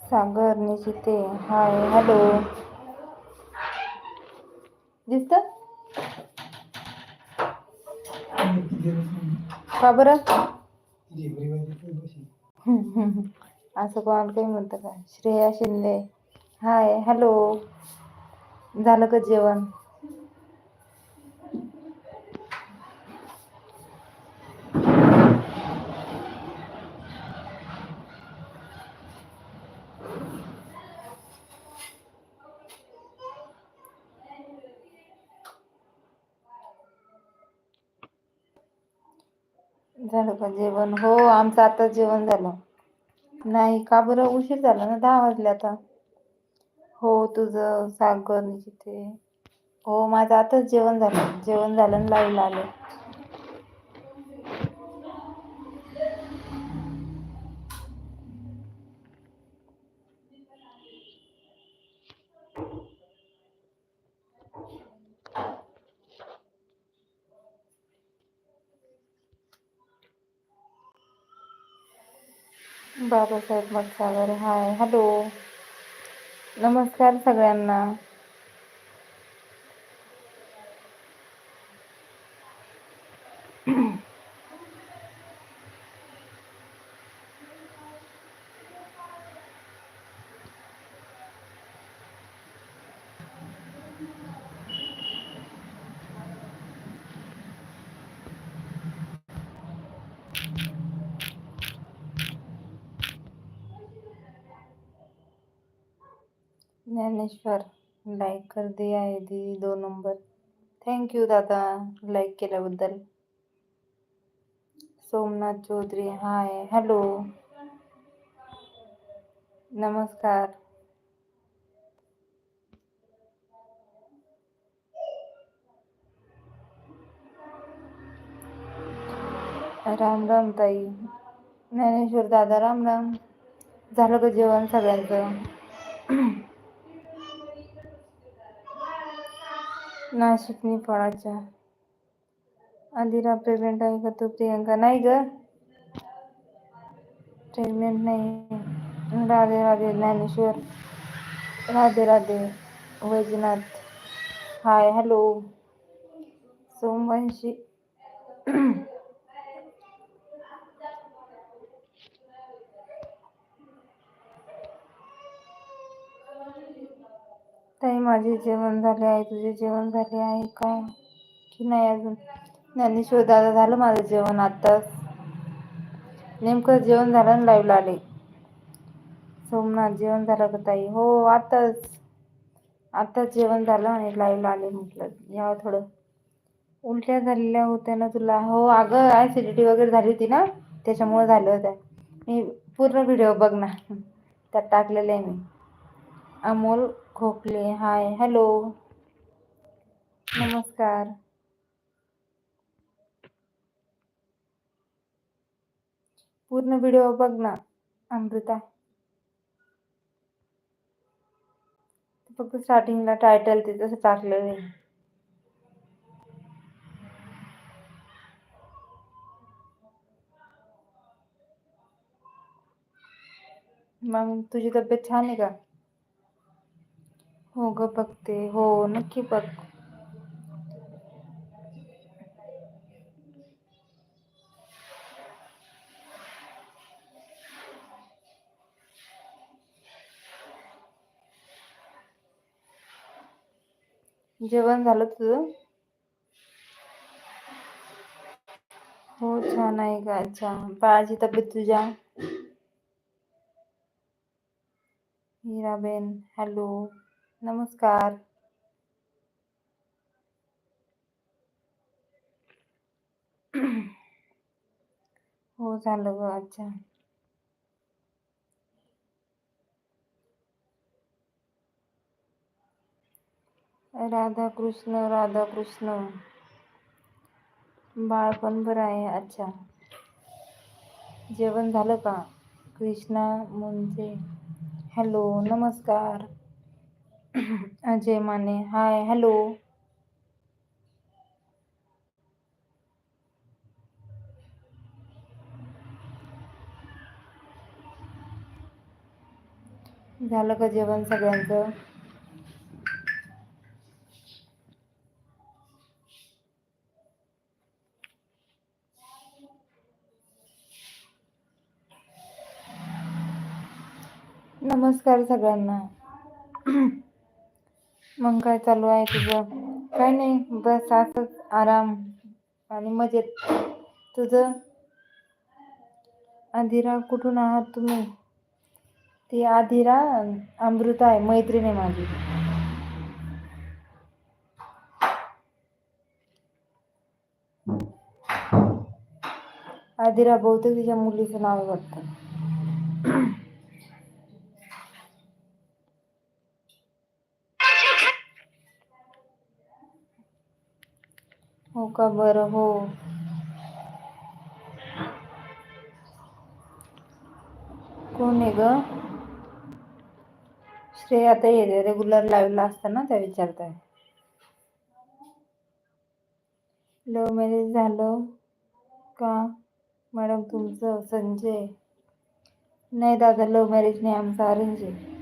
सागर निशिते hi hello जिस्त खबर है hello दिसत का बरं असं कोणाला काही म्हणतं का? श्रेया शिंदे. Hi hello. झालं का जेवण? झालं का जेवण? हो आमचं आता जेवण झालं. नाही का बरं? उशीर झाला ना दहा वाजले आता. हो तुझं सागर तिथे. हो माझं आताच जेवण झालं. जेवण झालं ना लाईव्हला आले. बाबासाहेब मगसागर हाय. हॅलो नमस्कार सगळ्यांना. ज्ञानेश्वर लाईक कर दे आहे दी दोन नंबर थँक्यू दादा लाईक केल्याबद्दल सोमनाथ चौधरी हाय हॅलो नमस्कार. राम राम ताई. ज्ञानेश्वर दादा, राम राम. झालं का जेवण सगळ्यांचं? नाशिक फळाच्या आदिरा प्रेग्नेंट आहे का तू प्रियंका? नाही ग. प्रेग्नेंट नाही. Radhe Radhe Dnyaneshwar. Radhe Radhe Vaijnath hi hello. Somvanshi. ताई माझे जेवण झाले आहे. तुझे जेवण झाले आहे का? की नाही अजून? ज्ञानेश्वर दादा झालं माझं जेवण आत्ताच. नेमकं जेवण झालं आणि लाईव्हला आले. सोमनाथ जेवण झालं का ताई? हो आताच आताच जेवण झालं आणि लाईव्ह आले म्हटलं. यावं थोडं. उलट्या झालेल्या होत्या ना तुला? हो अगं ॲसिडिटी वगैरे झाली होती ना? त्याच्यामुळे झालं होत्या. मी पूर्ण व्हिडिओ बघ ना त्यात टाकलेले आहे मी. अमोल खोकले. Hi hello. नमस्कार. पूर्ण व्हिडिओ बघ ना अमृता. फक्त स्टार्टिंगला टायटल ते तसं टाकलेलं आहे मग तुझी तब्येत छान आहे का? ग बघते. हो नक्की बघ. जेवण झालं तुझं? हो छान आहे का अच्छा बाळाची तब्येत तुझ्या? हिराबेन हॅलो. नमस्कार। हो झालं ग अच्छा राधाकृष्ण राधाकृष्ण. बाळ पण बरं आहे अच्छा जेवण झालं का? कृष्णा म्हणजे हॅलो, नमस्कार. अजय माने हाय हॅलो झालं का जेवण सगळ्यांचं? नमस्कार सगळ्यांना. मग काय चालू आहे तुझं? काय नाही बस असच आराम आणि मजेत. तुझं? आधिरा कुठून आहात तुम्ही? ती आधिरा अमृता आहे मैत्रीण आहे माझी. आधिरा बहुतेक तिच्या मुलीचं नाव वाटतं हो का? बरं हो. कोण आहे ग? श्रेया आता येते रेग्युलर लाईव्हला असताना त्या विचारताय. लव्ह मॅरेज झालं का? मॅडम तुमचं संजय. नाही दादा लव्ह मॅरेज नाही आमचं अरेंज आहे.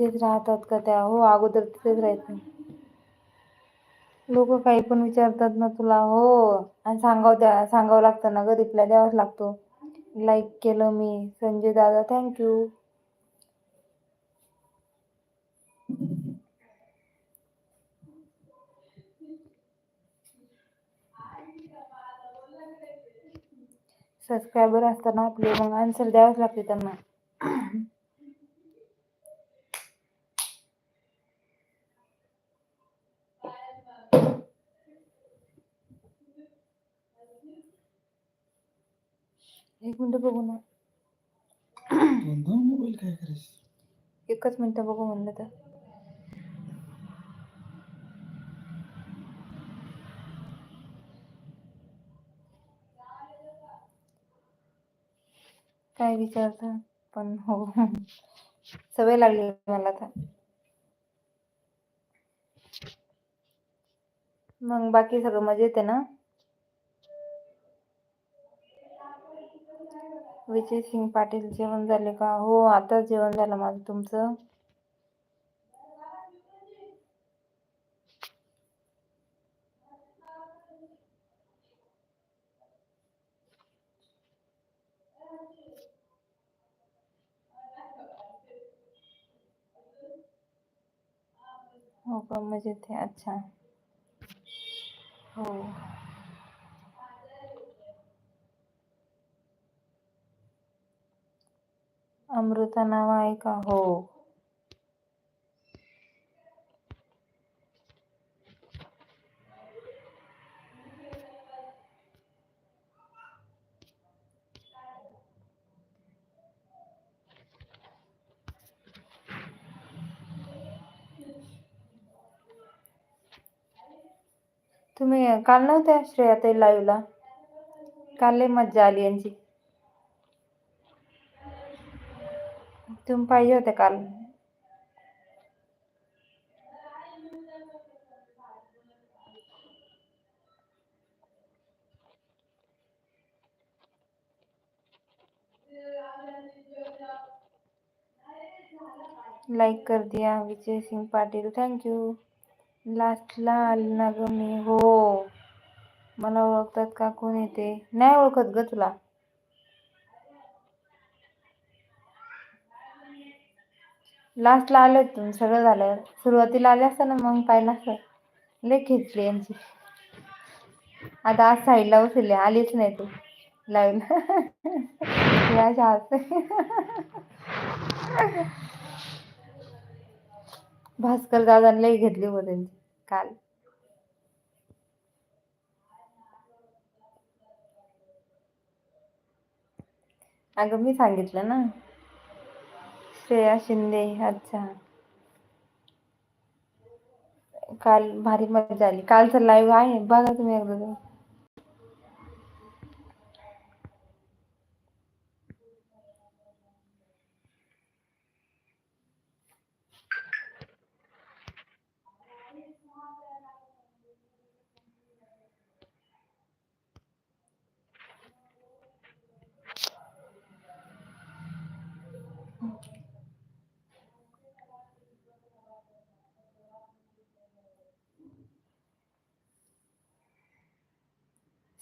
तिथेच राहतात का त्या? हो अगोदर तिथेच राहायचं लोक काही पण विचारतात ना तुला हो. आणि सांगाव द्या सांगावं लागतं ना ग रिप्लाय द्यावाच लागतो. लाईक केलं मी. संजय दादा थँक्यू सबस्क्रायबर असताना आपले मग आन्सर द्यावाच लागते त्यांना. एक मिनिट बघू ना. मोबाईल काय करायचं? एकच मिनिट बघू म्हणलं तर. काय विचारता? पण हो. सवय लागली मला तर मग बाकी सगळं मजेत आहे ना? विजय सिंग पाटील जेवण झाले का? हो आताच जेवण झालं माझं. तुमचं? हो का? म्हणजे मजेत आहे अच्छा. हो. अमृता नाव आहे. का हो. तुम्ही काल नव्हत्या श्रेयाताई लाईव्हला काल लय मज्जा आली यांची. तुम्ही पाहिजे होते काल लाईक कर दिया विजय सिंग पाटील थँक्यू लास्टला आली ना ग मी. हो. मला ओळखतात का? कोण येते नाही ओळखत ग तुला. लास्टला आले तुम्ही सगळं झालं. सुरुवातीला आले असतं ना मग पाहिलं असं लय खेचली यांची. आता आज साईडला बसले आलीच नाही तू. लाईव्हला भास्कर दादांना लई घेतली होती त्यांची काल. अगं मी सांगितलं ना. श्रेया शिंदे अच्छा. काल भारी मजा आली. कालचं लाईव्ह आहे. बघा तुम्ही एकदा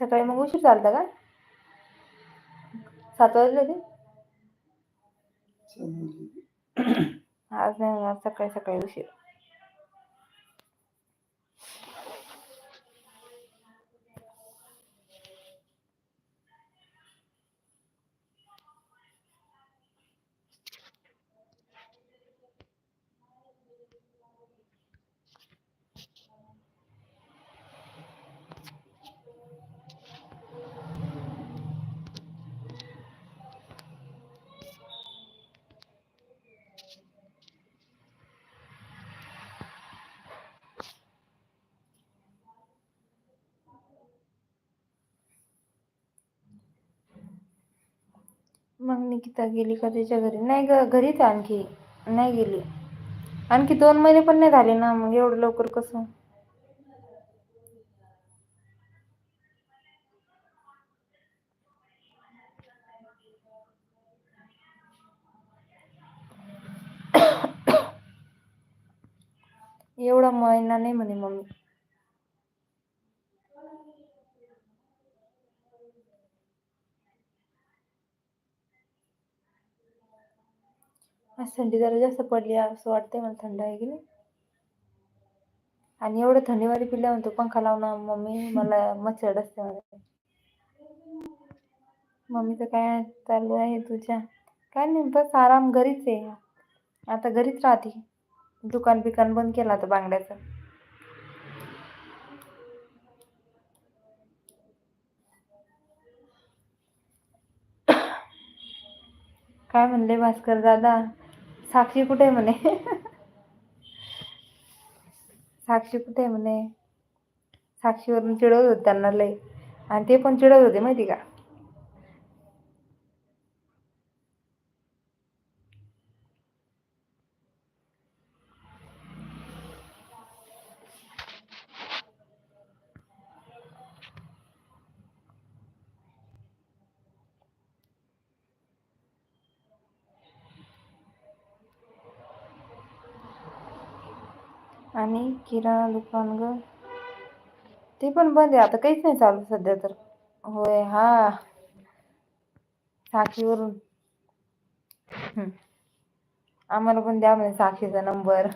सकाळी मग उशीर चालता का सात वाजले समजली. आज नाही सकाळी सकाळी उशीर. मग निकिता गेली का त्याच्या घरी? नाही ग घरीच आणखी. नाही गेली. आणखी दोन महिने पण नाही झाले ना मग एवढं लवकर कसं? एवढा महिना नाही म्हणे मम्मी. आज थंडी जरा जास्त पडली असं वाटतंय मला थंड आहे की नाही. आणि एवढं थंडीवारी पिल्या म्हणतो पंखा लावणं मम्मी मला मच्छर डसते मला मम्मीचं काय चालू आहे तुझ्या? काय नाही बस आराम घरीच आहे. आता घरीच राहते. दुकान बिकान बंद केलं आता बांगड्याचं. काय म्हणले भास्कर दादा? साक्षी कुठे आहे म्हणे? साक्षी कुठे म्हणे? साक्षीवरून चिडवत होते त्यांना लय. आणि ते पण चिडवत होते माहिती का आणि किराणा दुकान ग. ते पण बंद आहे. आता काहीच नाही चालू सध्या तर. होय हा. साखीवरून. आम्हाला पण द्या म्हणे साखीचा नंबर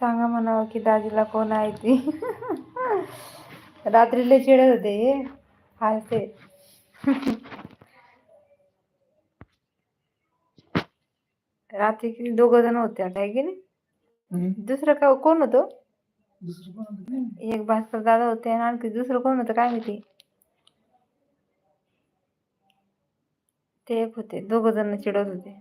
सांगा म्हणावं की दाजीला कोण आहे ती. रात्री लय चिडत होते हे. रात्री किती दोघ जण होते आता आहे की नाही. दुसरं का कोण होतं? एक भास्कर दादा होते आणि आणखी दुसरं कोण होतं काय माहिती? ते एक होते दोघ जण चिडत होते.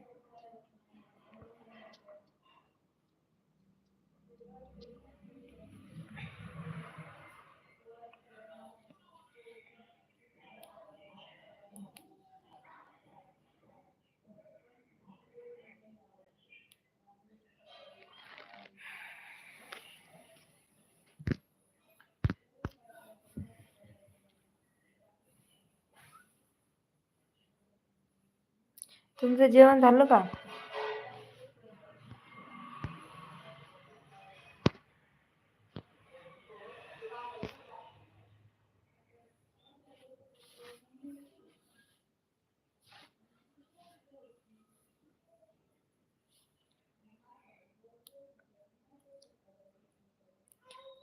तुमचं जेवण झालं का?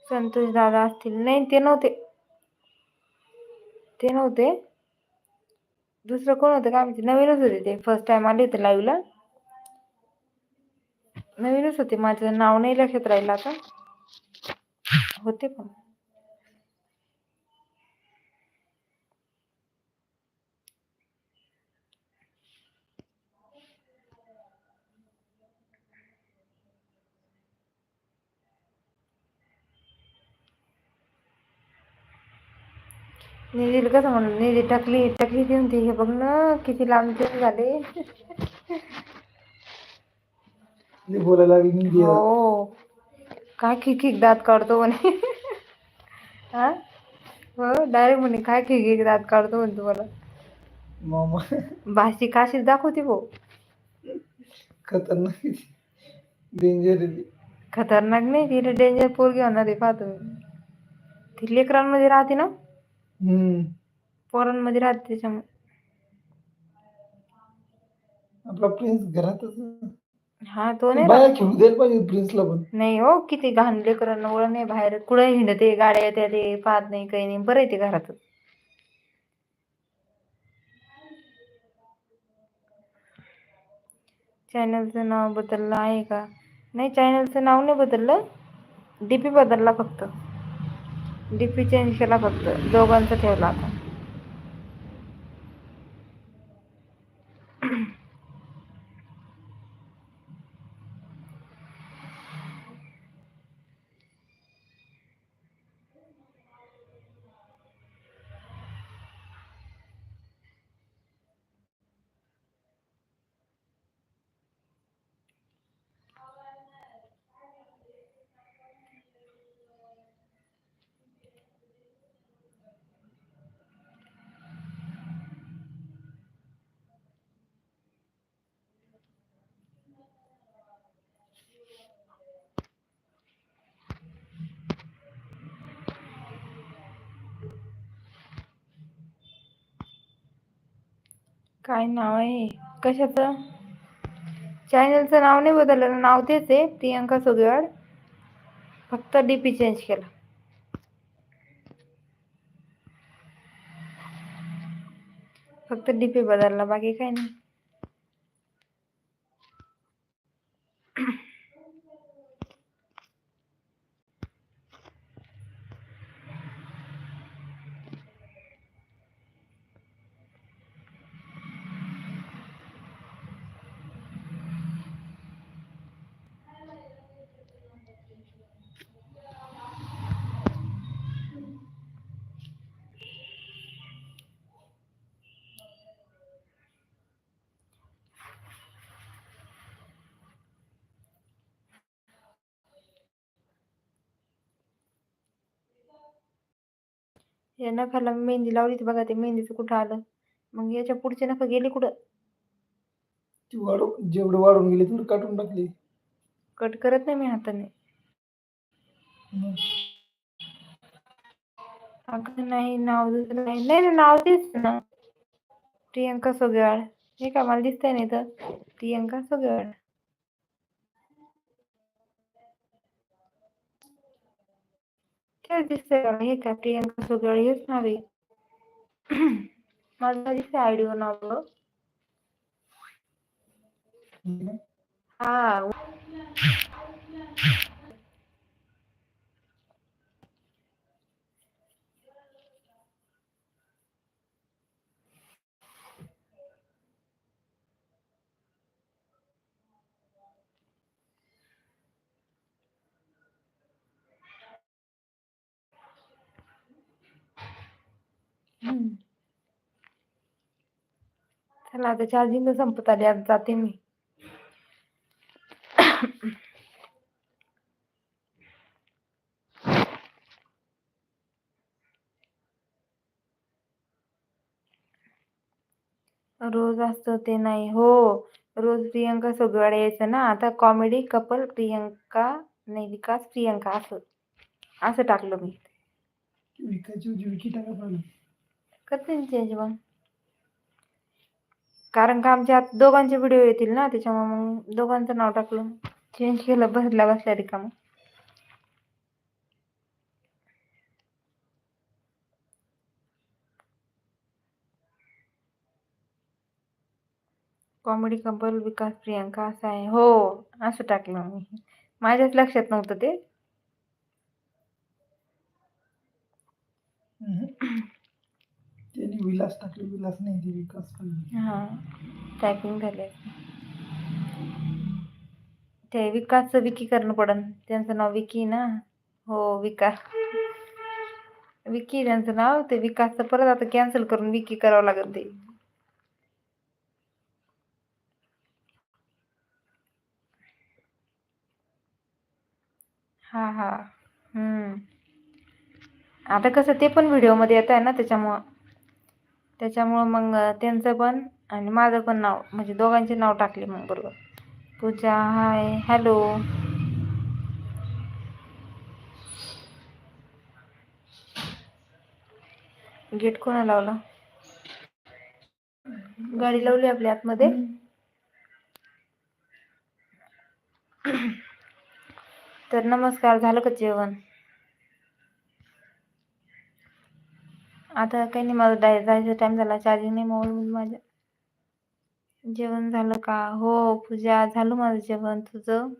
संतोष दादा असतील. नाही ते नव्हते. ते नव्हते. दुसरं कोण होतं काय माहिती नवीनच होते ते. फर्स्ट टाइम आले होते लाईव्हला नवीनच होते. माझं नाव नाही लक्षात राहिलं आता. होते पण. निधीला कसं म्हणलं निधी टकली टकली ती म्हणते हे बघ ना किती लांबचे झाले. बोलायला लागली. हो. काय खिक दात काढतो म्हणे. हा? हो डायरेक्ट म्हणे काय खिक दात काढतो म्हणे तुम्हाला. मामा भाषी काशीच दाखवते भाऊ. खतरनाक डेंजर. खतरनाक नाही तिला डेंजर पोरगी होणार आहे पाहतो ती लेकरांमध्ये राहते ना? पोरांमध्ये राहते त्याच्यामुळे. आपला प्रिन्स घरातच. हा तो नाही बाहेर राहत. खेळू द्यायला पाहिजे प्रिन्सला पण. नाही हो किती घाण लेकरांना ओळख नाही बाहेर. कुठे हिंडते गाड्या येत्या ते पाहत नाही काही नाही. बरं आहे ते घरातच. चॅनलचं नाव बदललं आहे का? नाही चॅनलचं नाव नाही बदललं. डीपी बदलला फक्त. डीपी चेंज केला फक्त. दोघांचा ठेवला आता. काय नाव आहे? कशाचं? चॅनलचं नाव नाही बदललं. नाव तेच आहे प्रियंका सुगेवाड फक्त डीपी चेंज केला. फक्त डीपी बदलला. बाकी काही नाही. या नखाला मेहंदी लावली बघा ते मेहंदीचं कुठं आलं? मग याच्या पुढचे नख गेले कुठं? ती वाढव जेवढं वाढून गेली तेवढं काटून टाकली. कट करत नाही मी हाताने. अगं नाही नाव दुसरं नाही. नाही नाही, नाव तेच ना. प्रियंका सोगेवाड हे का मला दिसतंय नाही तर? प्रियंका सोगेवाड तेच दिसतंय का हे काय प्रियंका सोगेवाड हेच नाव आहे माझं चला आता चार्जिंग संपत आली आता जाते मी. रोज असतं ते नाही. हो रोज प्रियंका सोगवाडे यायचं ना. आता कॉमेडी कपल प्रियंका नाही विकास प्रियंका असं असं टाकलं मी. करते चेंज मग. कारण का आमच्या आत दोघांचे व्हिडिओ येतील ना त्याच्यामुळे मग दोघांचं नाव टाकलं चेंज केलं बसल्या बसल्या रिकामा. कॉमेडी कपल विकास प्रियांका असं आहे. हो असं टाकलं मी. माझ्याच लक्षात नव्हतं ते. त्यांनी विलास टाकले. विलास नाही ते विकास पण. हा टायपिंग झाले ते विकास विकी करणं पडन. त्यांचं नाव विकी ना? हो विकास विकी त्यांचं नाव ते विकासचं परत आता कॅन्सल करून विकी करावं लागेल ते. हा हा. हम्म. आता कसं ते पण व्हिडिओमध्ये येत आहे ना त्याच्यामुळं. त्याच्यामुळं मग त्यांचं पण आणि माझं पण नाव म्हणजे दोघांचे नाव टाकले मग बरोबर. पूजा हाय हॅलो गेट कोणा लावला? गाडी लावली आपल्या आतमध्ये. तर नमस्कार झालं का जेवण? आता काही नाही माझं डाय जायचा टाईम झाला. चार्जिंग नाही मोबाईल माझ्या. जेवण झालं का? हो पूजा झालं माझं जेवण तुझं?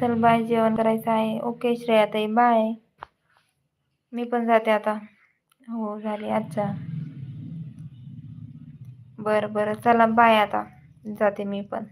चल बाय जेवण करायचं आहे. ओके श्रेया ताई बाय मी पण जाते आता. हो झाली अच्छा बरं बरं चला बाय आता जाते मी पण